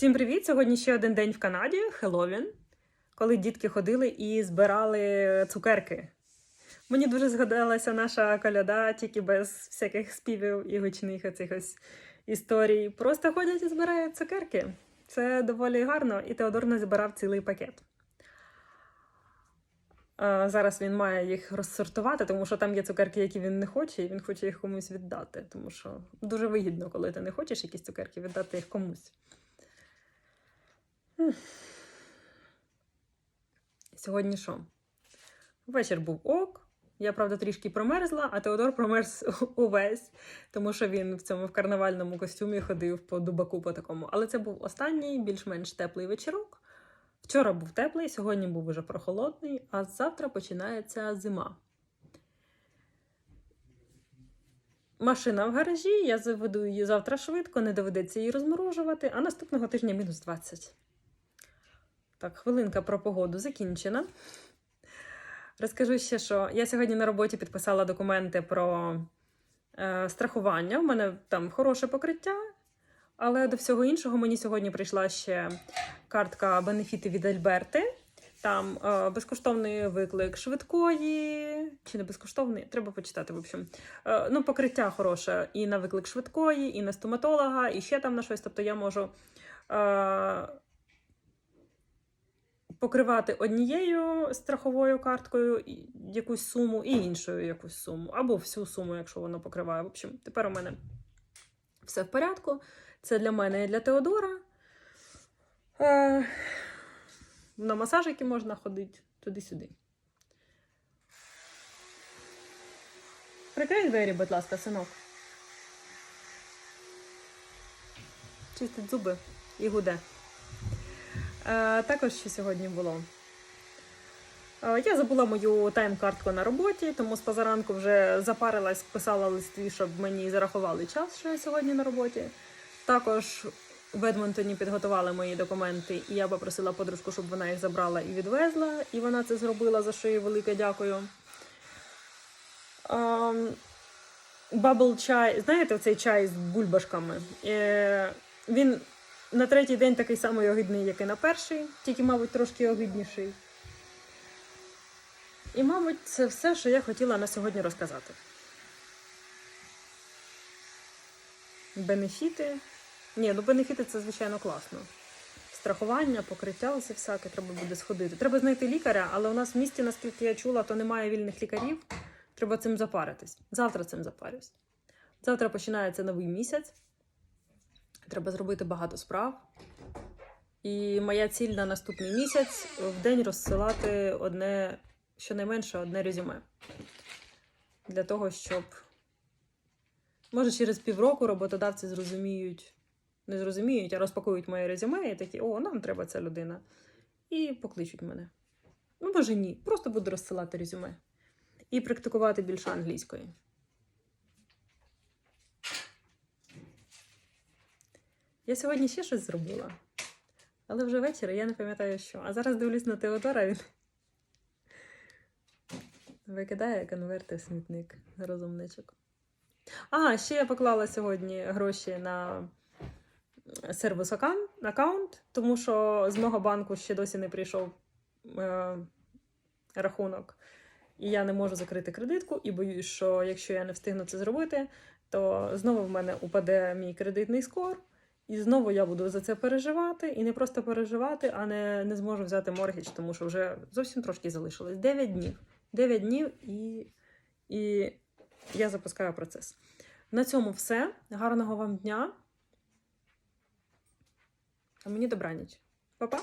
Всім привіт! Сьогодні ще один день в Канаді Хеллоуін, коли дітки ходили і збирали цукерки. Мені дуже згадалася наша коляда, тільки без всяких співів і гучних оцих ось історій. Просто ходять і збирають цукерки. Це доволі гарно, і Теодор назбирав цілий пакет. Зараз він має їх розсортувати, тому що там є цукерки, які він не хоче, і він хоче їх комусь віддати. Тому що дуже вигідно, коли ти не хочеш якісь цукерки, віддати їх комусь. Сьогодні що? Вечір був ок. Я, правда, трішки промерзла, а Теодор промерз увесь, тому що він в цьому в карнавальному костюмі ходив по дубаку по такому. Але це був останній, більш-менш теплий вечірок. Вчора був теплий, сьогодні був уже прохолодний, а завтра починається зима. Машина в гаражі, я заведу її завтра швидко, не доведеться її розморожувати, а наступного тижня мінус 20. Так, хвилинка про погоду закінчена. Розкажу ще, що я сьогодні на роботі підписала документи про е, страхування. У мене там хороше покриття, але до всього іншого мені сьогодні прийшла ще картка бенефіти від Альберти. Там е, безкоштовний виклик швидкої, чи не безкоштовний, треба почитати, в общем. Е, ну, покриття хороше і на виклик швидкої, і на стоматолога, і ще там на щось. Тобто я можу. Е, покривати однією страховою карткою якусь суму і іншою якусь суму, або всю суму, якщо воно покриває. В общем, тепер у мене все в порядку. Це для мене і для Теодора. Е, на масажики можна ходити туди-сюди. Прикрий двері, будь ласка, синок. Чистить зуби і гуде. Е, також що сьогодні було. Е, я забула мою тайм-картку на роботі, тому з позаранку вже запарилась, писала листи, щоб мені зарахували час, що я сьогодні на роботі. Також в Едмонтоні підготували мої документи, і я попросила подружку, щоб вона їх забрала і відвезла. І вона це зробила, за що їй велике дякую. Ем, Бабл чай, знаєте, цей чай з бульбашками. Е, він на третій день такий самий огидний, як і на перший, тільки, мабуть, трошки огидніший. І, мабуть, це все, що я хотіла на сьогодні розказати. Бенефіти. Ні, ну бенефіти це, звичайно, класно. Страхування, покриття, усе всяке треба буде сходити. Треба знайти лікаря, але у нас в місті, наскільки я чула, то немає вільних лікарів. Треба цим запаритись. Завтра цим запарюсь. Завтра починається новий місяць. Треба зробити багато справ. І моя ціль на наступний місяць в день розсилати одне, щонайменше одне резюме. Для того, щоб, може, через півроку роботодавці зрозуміють, не зрозуміють, а розпакують моє резюме і такі, о, нам треба ця людина. І покличуть мене. Ну, може, ні. Просто буду розсилати резюме. І практикувати більше англійської. Я сьогодні ще щось зробила. Але вже вечір, я не пам'ятаю що. А зараз дивлюсь на Теодора, він викидає конверти в смітник. Розумничок. А, ще я поклала сьогодні гроші на сервіс аккаунт, тому що з мого банку ще досі не прийшов е, рахунок. І я не можу закрити кредитку, і боюсь, що якщо я не встигну це зробити, то знову в мене упаде мій кредитний скор. І знову я буду за це переживати, і не просто переживати, а не, не зможу взяти моргіч, тому що вже зовсім трошки залишилось. 9 днів. 9 днів і, і я запускаю процес. На цьому все. Гарного вам дня. А мені добраніч. Па-па!